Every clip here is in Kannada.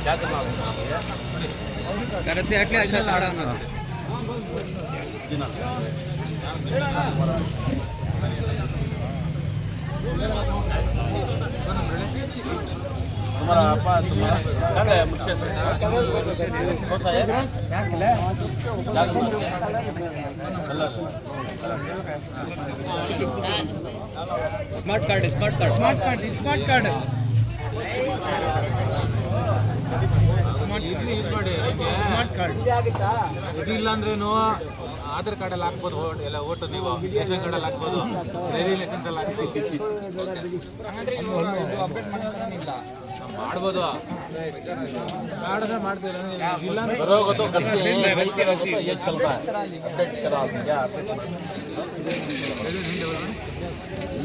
smart card smart card smart card smart card smart card ಇದಿಲ್ಲ ಆಧಾರ್ ಹಾಕ್ಬೋದು ಓಟ್ ಎಲ್ಲ ಓಟು ನೀವು ರೇಷನ್ ಎಲ್ಲ ಹಾಕ್ಬೋದು ಡ್ರೈವಿಂಗ್ ಎಲ್ಲ ಹಾಕ್ಬೋದು ಮಾಡ್ಬೋದು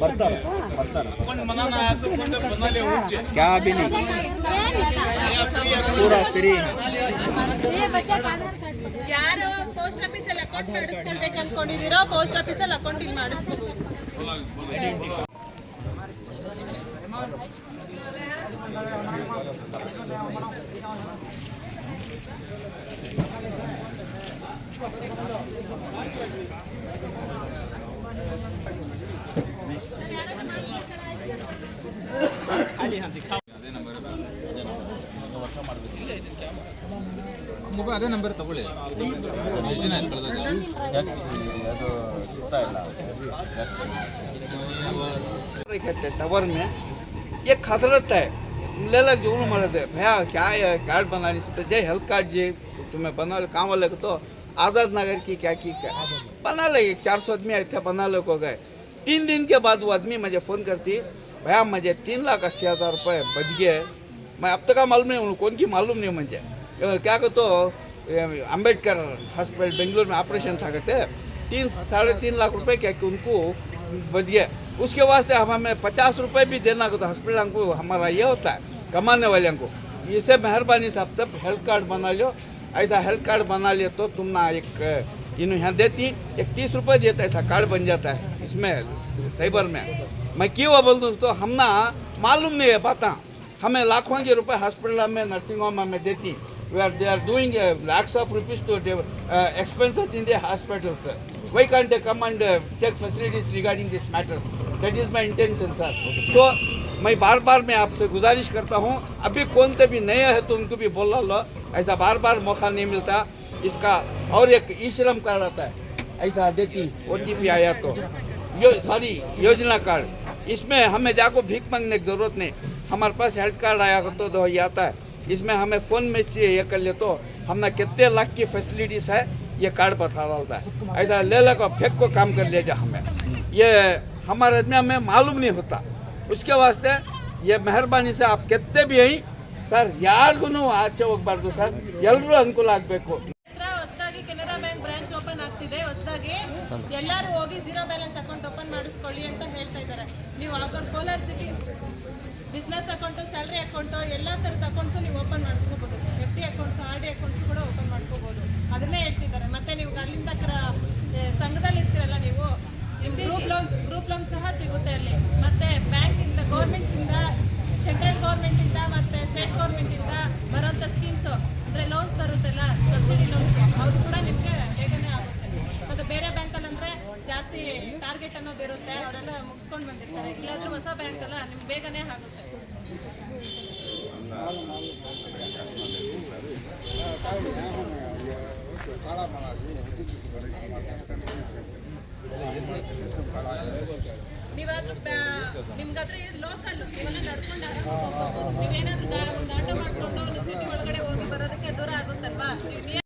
ಬರ್ತಾರೆ ಯಾರು ಪೋಸ್ಟ್ ಆಫೀಸಲ್ಲಿ ಅಕೌಂಟ್ ಪೋಸ್ಟ್ ಆಫೀಸಲ್ಲಿ ಅಕೌಂಟಿಂಗ್ ಅಲ್ಲಿ ಹಂತಕ್ಕೆ ಆದೇ ನಂಬರ್ ನಂಬರ್ ಅಂತ ವರ್ಷ ಮಾಡ್ಬಿಡ್ರಿ ಮೊಬೈಲ್ ಅದೇ ನಂಬರ್ ತಗೊಳ್ಳಿ ಮಿಷನಲ್ ಕಳದ ಅದು ಸುತ್ತ ಇಲ್ಲ ಇದು ಮೊಬೈಲ್ ಕತ್ತೆ ತವರ್ನೆ ಏ ಕhatರತೆ ಇದೆ ಲೇಲಕ ಜೋ ಉನು ಕ್ಯಾ ಕಾರ್ಡ್ बनानी ಜೈ ಹೆಲ್ತ್ ಕಾರ್ಡ್ ಜಿ ತುಮೆ ಬನ ಕಾಮಲಕ ತೋ ನಗರಕ್ಕೆ ಕ್ಯಾಕಿ बना लगे चार सौ आदमी आए थे बना लोग को गए तीन दिन के बाद वो आदमी मुझे फ़ोन करती भैया मुझे तीन लाख अस्सी हज़ार रुपये बच गए मैं अब तक का मालूम नहीं उन कौन की मालूम नहीं मुझे क्या कहते तो अम्बेडकर हॉस्पिटल बेंगलोर में ऑपरेशन था कहते तीन साढ़े तीन लाख रुपए क्या कि उनको बच गया उसके वास्ते हम हमें पचास रुपये भी देना तो हॉस्पिटल को हमारा ये होता है कमाने वाले को इसे मेहरबानी से अब तक हेल्थ कार्ड बना लो ऐसा हेल्थ कार्ड बना लिया तो तुम ना एक इन्हें यहाँ देती एक तीस रुपये देता है ऐसा कार्ड बन जाता है इसमें साइबर में मैं क्यों बोल दोस्तों हम ना मालूम नहीं है पाता हमें लाखों के रुपए हॉस्पिटल में नर्सिंग होम में देती we are they are doing lakhs of rupees to expenses in the hospital sir वही can they come and take facilities regarding this matters that is my intention sir so मैं बार बार मैं आपसे गुजारिश करता हूँ अभी कौन से भी नए है तो उनको भी बोल रहा लो ऐसा बार बार मौका नहीं मिलता इसका और एक ई श्रम कार्ड आता है ऐसा देती ओ टी पी आया तो यो सॉरी योजना कार्ड इसमें हमें जाको भीख मांगने की जरूरत नहीं हमारे पास हेल्थ कार्ड आया तो दो तो ही आता है इसमें हमें फ़ोन में ये कर ले तो हमने कितने लाख की फैसिलिटीज़ है ये कार्ड बता डालता है ऐसा ले ला को फेंक को काम कर ले जा हमें ये हमारे आदमी हमें मालूम नहीं होता उसके वास्ते ये मेहरबानी से आप कितने भी यहीं ಸರ್ बार ಆಚೆ तो सर ಸರ್ ಎಲ್ಲರೂ ಅನುಕೂಲ ಆಗಬೇಕು ಹೋಗಿ ಜೀರೋ ಬ್ಯಾಲೆನ್ಸ್ ಅಕೌಂಟ್ ಓಪನ್ ಮಾಡಿಸ್ಕೊಳ್ಳಿ ಅಂತ ಹೇಳ್ತಾ ಇದ್ದಾರೆ ನೀವು account Kolar city business account salary account ಎಲ್ಲ ಥರದ ಅಕೌಂಟ್ಸು ನೀವು open ಮಾಡಿಸ್ಕೋಬೋದು F D accounts R D accounts ಕೂಡ ಓಪನ್ ಮಾಡ್ಕೋಬೋದು ಅದನ್ನೇ ಹೇಳ್ತಿದ್ದಾರೆ ಮತ್ತೆ ನೀವು ಅಲ್ಲಿಂದ ಸಂಘದಲ್ಲಿ ಇರ್ತೀರಲ್ಲ ನೀವು ಗ್ರೂಪ್ ಲೋನ್ಸ್ ಗ್ರೂಪ್ ಲೋನ್ ಸಹ ಸಿಗುತ್ತೆ ಅಲ್ಲಿ ಮತ್ತು ಬ್ಯಾಂಕಿಂದ ಗೌರ್ಮೆಂಟಿಂದ ಸೆಂಟ್ರಲ್ ಗೌರ್ಮೆಂಟಿಂದ ಮತ್ತೆ ಸ್ಟೇಟ್ ಗೌರ್ಮೆಂಟಿಂದ ಬರೋಂಥ ಸ್ಕೀಮ್ಸು ಅಂದರೆ ಲೋನ್ಸ್ ಬರುತ್ತಲ್ಲ ಸಬ್ಸಿಡಿ ಲೋನ್ಸ್ ಅದು ಕೂಡ ನಿಮಗೆ ಟಾರ್ಗೆಟ್ ಅನ್ನೋದು ಇರುತ್ತೆ ಅವರೆಲ್ಲ ಮುಗಿಸ್ಕೊಂಡು ಬಂದಿರ್ತಾರೆ ಇಲ್ಲಾದ್ರೂ ಹೊಸ ಬ್ಯಾಂಕ್ ಅಲ್ಲ ನಿಮ್ಗೆ ಬೇಗನೆ ಆಗುತ್ತೆ ನೀವಾದ್ರೂ ನಿಮ್ಗಾದ್ರೆ ಲೋಕಲ್ ನೀವೆಲ್ಲ ನಡ್ಕೊಂಡು ನೀವೇನಾದ್ರೂ ಒಂದು ಆಟೋ ಮಾಡ್ಕೊಂಡು ಸಿಟಿ ಒಳಗಡೆ ಹೋಗಿ ಬರೋದಕ್ಕೆ ದೂರ ಆಗುತ್ತಲ್ವಾ